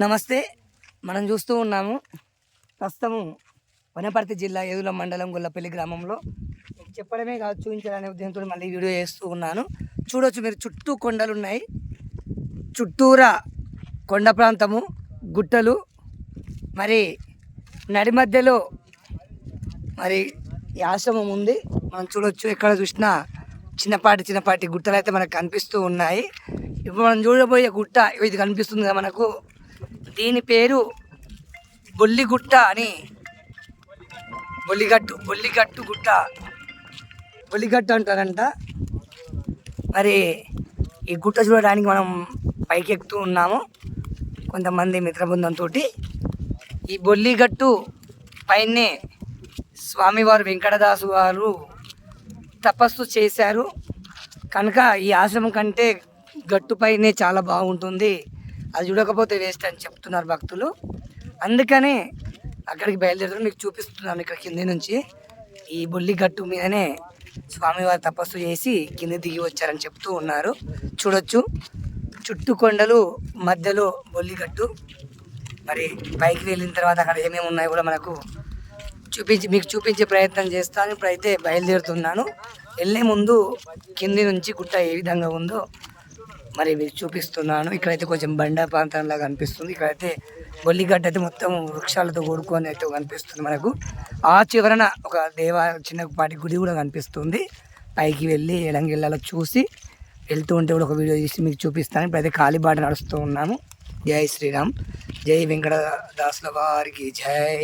నమస్తే. మనం చూస్తూ ఉన్నాము ప్రస్తుతము వనపర్తి జిల్లా ఏదుల మండలం గొల్లపల్లి గ్రామంలో. చెప్పడమే కాదు చూపించాలనే ఉద్దేశంతో మళ్ళీ వీడియో చేస్తూ ఉన్నాను. చూడొచ్చు మీరు చుట్టూ కొండలు ఉన్నాయి చుట్టూరా కొండ ప్రాంతము గుట్టలు. మరి నడి మధ్యలో మరి ఆశ్రమం ఉంది. మనం చూడొచ్చు ఎక్కడ చూసినా చిన్నపాటి చిన్నపాటి గుట్టలు అయితే మనకు కనిపిస్తూ ఉన్నాయి. ఇప్పుడు మనం చూడబోయే గుట్ట ఇది కనిపిస్తుంది కదా మనకు. దీని పేరు బొల్లిగుట్ట అని. బొల్లిగట్టు బొల్లిగట్టు గుట్ట. బొల్లిగట్టు అంటారంట. మరి ఈ గుట్ట చూడడానికి మనం పైకి ఎక్కుతూ ఉన్నాము. కొంతమంది మిత్రబృందంతో ఈ బొల్లిగట్టు పైనే స్వామివారు వెంకటదాసు వారు తపస్సు చేశారు. కనుక ఈ ఆశ్రమం కంటే గట్టుపైనే చాలా బాగుంటుంది. అది చూడకపోతే వేస్ట్ అని చెప్తున్నారు భక్తులు. అందుకనే అక్కడికి బయలుదేరుతూ మీకు చూపిస్తున్నాను ఇక్కడ కింది నుంచి. ఈ బొల్లి గట్టు మీదనే స్వామివారు తపస్సు చేసి కింద దిగి వచ్చారని చెప్తూ ఉన్నారు. చూడొచ్చు. చుట్టూ కొండలు మధ్యలో బొల్లిగట్టు మరి పైకి వెళ్ళిన తర్వాత అక్కడ ఏమేమి ఉన్నాయో కూడా మనకు చూపించి మీకు చూపించే ప్రయత్నం చేస్తాను. ఇప్పుడైతే బయలుదేరుతున్నాను. వెళ్ళే ముందు కింది నుంచి గుట్ట ఏ విధంగా ఉందో మరి మీకు చూపిస్తున్నాను. ఇక్కడైతే కొంచెం బండ ప్రాంతంలా కనిపిస్తుంది ఇక్కడైతే బొల్లిగడ్డ అయితే మొత్తం వృక్షాలతో కూడుకొని అయితే కనిపిస్తుంది మనకు. ఆ చివరన ఒక దేవా చిన్నపాటి గుడి కూడా కనిపిస్తుంది. పైకి వెళ్ళి ఎడంగిళ్ళలో చూసి వెళ్తూ ఉంటే కూడా ఒక వీడియో తీసి మీకు చూపిస్తాను. ఇప్పుడైతే కాలిబాట నడుస్తూ ఉన్నాము. జై శ్రీరామ్. జై వెంకటదాసుల వారికి జై.